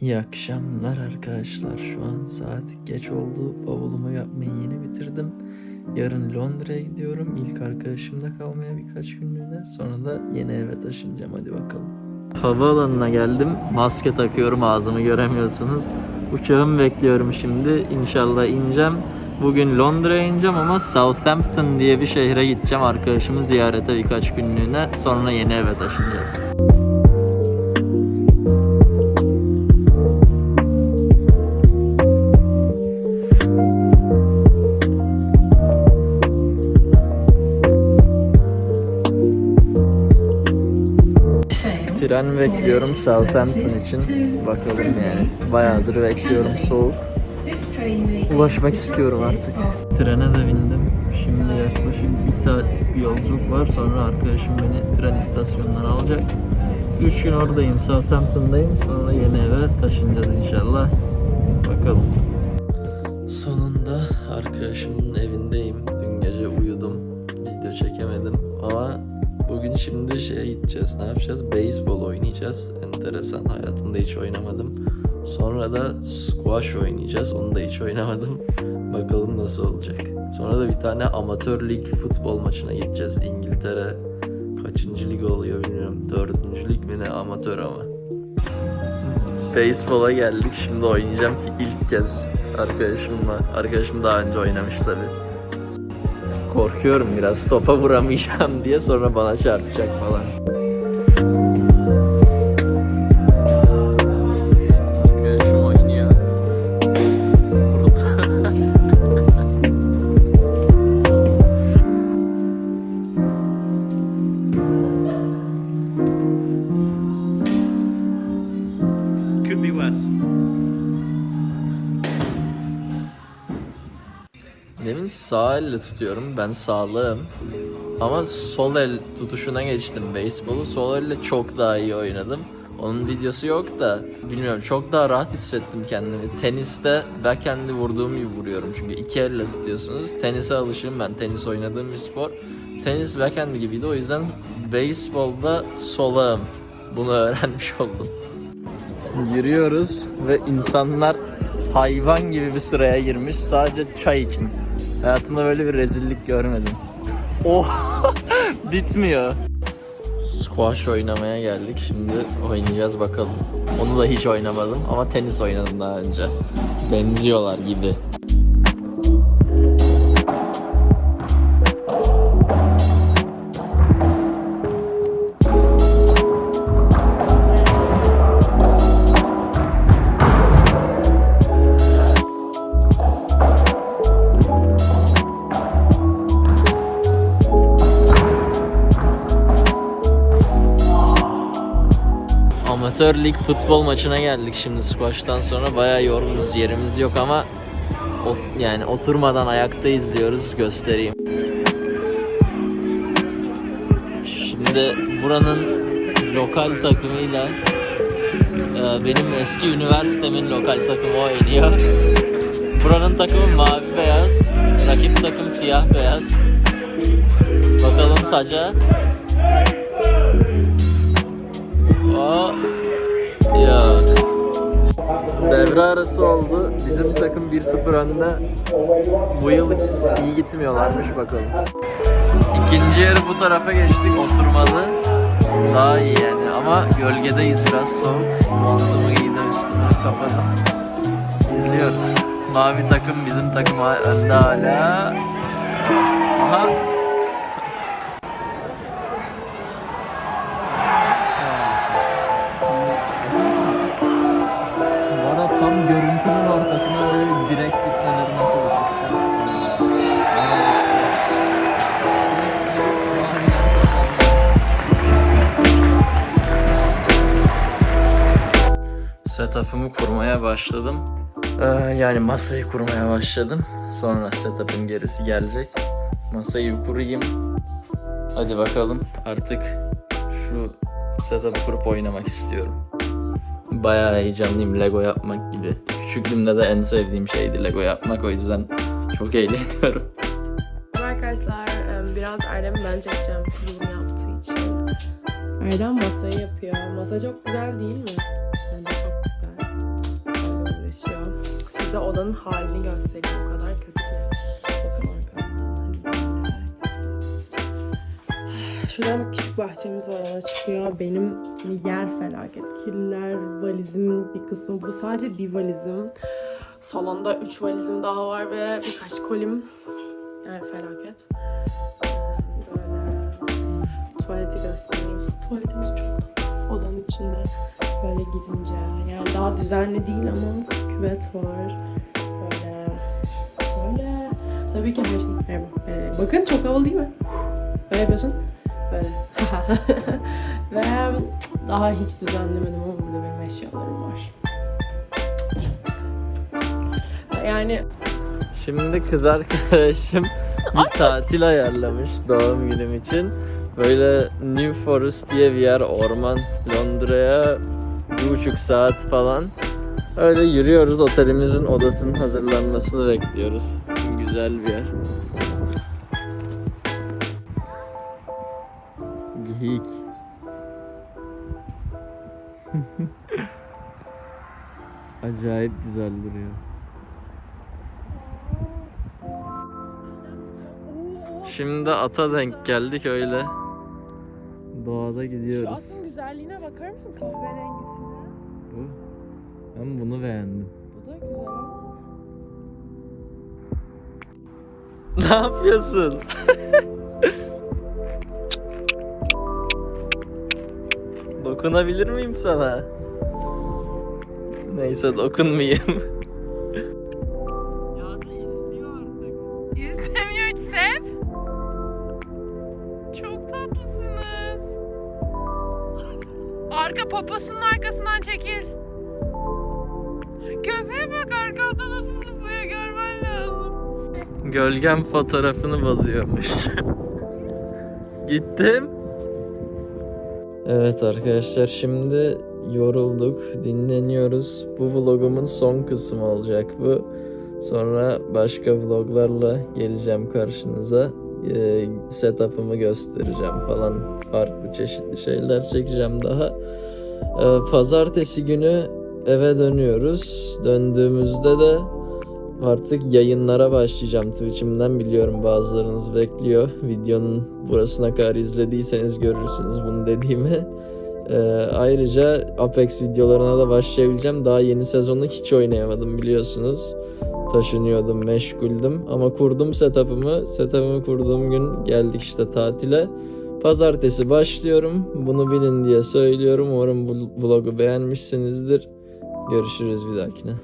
İyi akşamlar arkadaşlar. Şu an saat geç oldu. Bavulumu yapmayı yeni bitirdim. Yarın Londra'ya gidiyorum. İlk arkadaşımda kalmaya birkaç günlüğüne. Sonra da yeni eve taşınacağım. Hadi bakalım. Havaalanına geldim. Maske takıyorum. Ağzımı göremiyorsunuz. Uçağımı bekliyorum şimdi. İnşallah ineceğim. Bugün Londra'ya ineceğim ama Southampton diye bir şehre gideceğim. Arkadaşımı ziyarete birkaç günlüğüne. Sonra yeni eve taşınacağız. Tren bekliyorum Southampton için. Bakalım yani. Bayağıdır bekliyorum soğuk. Ulaşmak istiyorum artık. Trene de bindim. Şimdi yaklaşık bir saatlik bir yolculuk var. Sonra arkadaşım beni tren istasyonundan alacak. 3 gün oradayım. Southampton'dayım. Sonra yeni eve taşınacağız inşallah. Bakalım. Sonunda arkadaşımın şimdi şeye gideceğiz. Ne yapacağız? Beyzbol oynayacağız. Enteresan. Hayatımda hiç oynamadım. Sonra da squash oynayacağız. Onu da hiç oynamadım. Bakalım nasıl olacak. Sonra da bir tane amatör lig futbol maçına gideceğiz. İngiltere kaçıncı lig oluyor bilmiyorum. Dördüncü lig mi ne amatör ama. Beyzbola geldik. Şimdi oynayacağım ilk kez arkadaşımla. Arkadaşım daha önce oynamış tabi. Korkuyorum biraz topa vuramayacağım diye sonra bana çarpacak falan. Could be worse. Demin sağ elle tutuyorum. Ben sağlığım. Ama sol el tutuşuna geçtim beyzbolu. Sol elle çok daha iyi oynadım. Onun videosu yok da bilmiyorum çok daha rahat hissettim kendimi. Teniste backhand'i vurduğum gibi vuruyorum. Çünkü iki elle tutuyorsunuz. Tenise alışığım ben. Tenis oynadığım bir spor. Tenis backhand gibiydi. O yüzden beyzbolda solağım. Bunu öğrenmiş oldum. Yürüyoruz ve insanlar hayvan gibi bir sıraya girmiş sadece çay için. Hayatımda böyle bir rezillik görmedim. Oh bitmiyor. Squash oynamaya geldik. Şimdi oynayacağız bakalım. Onu da hiç oynamadım ama tenis oynadım daha önce. Benziyorlar gibi. Amatör lig futbol maçına geldik şimdi squash'tan sonra bayağı yorgunuz yerimiz yok ama o- yani oturmadan ayakta izliyoruz göstereyim. Şimdi buranın lokal takımıyla e, benim eski üniversitemin lokal takımı oynuyor. Buranın takımı mavi beyaz, rakip takım siyah beyaz. Bakalım taca. O yok. Devre arası oldu. Bizim takım 1-0 önde. Bu yıl iyi gitmiyorlarmış bakalım. İkinci yarı bu tarafa geçtik oturmalı. Daha iyi yani ama gölgedeyiz biraz soğuk. Montumu giydim üstüme kapadım. İzliyoruz. Mavi takım bizim takım önde hala. Aha. Ortasına böyle direkt gitmeleri nasıl bir sistem? Setup'ımı kurmaya başladım. Ee, yani masayı kurmaya başladım. Sonra setup'ın gerisi gelecek. Masayı kurayım. Hadi bakalım artık şu setup'ı kurup oynamak istiyorum. Bayağı heyecanlıyım Lego yapmak gibi. Küçüklüğümde de en sevdiğim şeydi Lego yapmak o yüzden çok eğleniyorum. Arkadaşlar biraz Erdem'i ben çekeceğim kurulum yaptığı için. Erdem masayı yapıyor. Masa çok güzel değil mi? Bence çok güzel. Size odanın halini göstereyim. O kadar kötü. Bir küçük bahçemiz var ona çıkıyor. Benim yer felaket. Kirliler, valizimin bir kısmı. Bu sadece bir valizim. Salonda üç valizim daha var ve birkaç kolim. Yani felaket. Böyle tuvaleti göstereyim. Tuvaletimiz çok tatlı. Odanın içinde böyle gidince. Yani daha düzenli değil ama küvet var. Böyle. Böyle. Tabii ki her şey. Merhaba. Böyle. Bakın çok havalı değil mi? Böyle yapıyorsun. Böyle. Ve daha hiç düzenlemedim ama burada benim eşyalarım var. Yani Şimdi kız arkadaşım bir tatil ayarlamış doğum günüm için. Böyle New Forest diye bir yer orman Londra'ya bir buçuk saat falan. Öyle yürüyoruz otelimizin odasının hazırlanmasını bekliyoruz. Güzel bir yer. Geyik. Acayip güzel duruyor. Şimdi ata denk geldik öyle. Doğada şu gidiyoruz. atın güzelliğine bakar mısın kahverengisine? Bu. Ben bunu beğendim. Bu da güzel ama. Ne yapıyorsun? Dokunabilir miyim sana? Neyse dokunmayayım. ya da istiyor artık. İstemiyor sev. Çok tatlısınız. Arka poposunun arkasından çekil. Köpeğe bak arkamda nasıl zıplıyor görmen lazım. Gölgem fotoğrafını bozuyormuş. Gittim. Evet arkadaşlar şimdi yorulduk, dinleniyoruz. Bu vlogumun son kısmı olacak bu. Sonra başka vloglarla geleceğim karşınıza. Ee, setup'ımı göstereceğim falan. Farklı çeşitli şeyler çekeceğim daha. Ee, pazartesi günü eve dönüyoruz. Döndüğümüzde de Artık yayınlara başlayacağım Twitch'imden biliyorum bazılarınız bekliyor. Videonun burasına kadar izlediyseniz görürsünüz bunu dediğimi. Ee, ayrıca Apex videolarına da başlayabileceğim. Daha yeni sezonu hiç oynayamadım biliyorsunuz. Taşınıyordum, meşguldüm. Ama kurdum setup'ımı. Setup'ımı kurduğum gün geldik işte tatile. Pazartesi başlıyorum. Bunu bilin diye söylüyorum. Umarım bu vlogu beğenmişsinizdir. Görüşürüz bir dahakine.